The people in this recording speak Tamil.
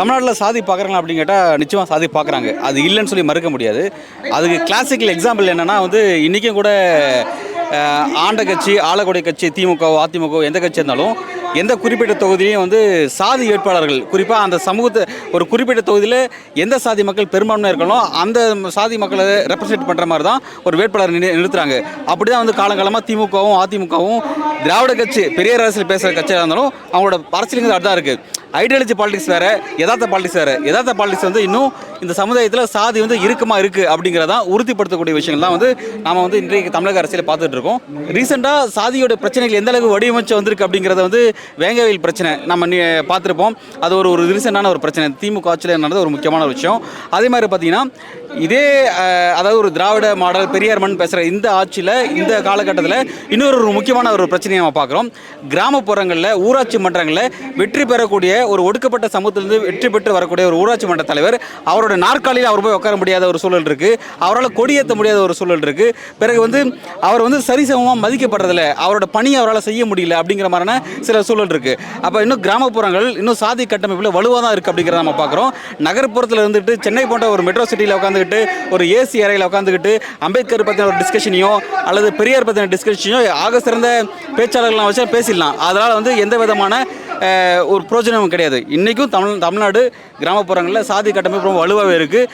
தமிழ்நாட்டில் சாதி பார்க்குறாங்களா அப்படின்னு கேட்டால் நிச்சயமாக சாதி பார்க்குறாங்க. அது இல்லைன்னு சொல்லி மறுக்க முடியாது. அதுக்கு கிளாசிக்கல் எக்ஸாம்பிள் என்னென்னா வந்து இன்றைக்கும் கூட ஆண்ட கட்சி ஆளக்கூடிய கட்சி திமுக அதிமுக எந்த கட்சி இருந்தாலும் எந்த குறிப்பிட்ட தொகுதியிலையும் வந்து சாதி வேட்பாளர்கள் குறிப்பாக அந்த சமூகத்தை ஒரு குறிப்பிட்ட தொகுதியில் எந்த சாதி மக்கள் பெரும்பான்மை இருக்கணும் அந்த சாதி மக்களை ரெப்ரசென்ட் பண்ணுற மாதிரி தான் ஒரு வேட்பாளர் நிறு நிறுத்துறாங்க. அப்படி தான் வந்து காலங்காலமாக திமுகவும் அதிமுகவும் திராவிட கட்சி பெரிய அரசியல் பேசுகிற கட்சியாக இருந்தாலும் அவங்களோட அரசியலுங்கிறது அதுதான் இருக்குது ஐடியாலஜி பாலிடிக்ஸ் வேறு யதார்த்த பாலிடிக்ஸ் வேறு. யதார்த்த பாலிடிக்ஸ் வந்து இன்னும் இந்த சமுதாயத்தில் சாதி வந்து இறுக்கமா இருக்குது அப்படிங்கிறதான் உறுதிப்படுத்தக்கூடிய விஷயங்கள் தான் வந்து நாம வந்து இன்றைக்கு தமிழக அரசியல் பார்த்துட்டு இருக்கோம். ரீசெண்டாக சாதியோட பிரச்சனைகள் எந்த அளவுக்கு வடிவமைச்சு வந்திருக்கு அப்படிங்கிறத வந்து வேங்கவேல் பிரச்சனை நம்ம பார்த்துருப்போம். அது ஒரு ஒரு ரீசெண்டான ஒரு பிரச்சனை. திமுக ஆட்சியில் நடந்த ஒரு முக்கியமான ஒரு விஷயம். அதே மாதிரி பார்த்தீங்கன்னா இதே அதாவது ஒரு திராவிட மாடல் பெரியார் மண் பேசுகிற இந்த ஆட்சியில் இந்த காலகட்டத்தில் இன்னொரு ஒரு முக்கியமான ஒரு பிரச்சனையை நம்ம பார்க்குறோம். கிராமப்புறங்களில் ஊராட்சி மன்றங்களில் வெற்றி பெறக்கூடிய ஒரு ஒடுக்கப்பட்ட சமூகத்திலிருந்து வெற்றி பெற்று வரக்கூடிய ஒரு ஊராட்சி மன்ற தலைவர். அவரோட நாற்காலியில் அவர் போய் உட்கார முடியாத ஒரு சூழல் இருக்குது அவரால் கொடியேற்ற முடியாத ஒரு சூழல் இருக்குது பிறகு வந்து அவர் வந்து சரிசமமாக மதிக்கப்படுறதில்ல அவரோட பணி அவரால் செய்ய முடியல அப்படிங்கிற மாதிரியான சில சூழல் இருக்குது அப்போ இன்னும் கிராமப்புறங்கள் இன்னும் சாதி கட்டமைப்பில் வலுவாக தான் இருக்குது அப்படிங்கிறத நம்ம பார்க்குறோம். நகர்ப்புறத்தில் இருந்துட்டு சென்னை போன்ற ஒரு மெட்ரோ சிட்டியில் உட்காந்துக்கிட்டு ஒரு ஏசி அறையில் உட்காந்துக்கிட்டு அம்பேத்கர் பற்றின ஒரு டிஸ்கஷனையோ அல்லது பெரியார் பற்றின டிஸ்கஷனையோ ஆக சிறந்த பேச்சாளர்கள்லாம் வச்சு பேசிடலாம். அதனால் வந்து எந்த விதமான ஒரு பிரோஜனமும் கிடையாது. இன்றைக்கும் தமிழ் தமிழ்நாடு கிராமப்புறங்களில் சாதி கட்டமைப்பு ரொம்ப வலுவாகவே இருக்குது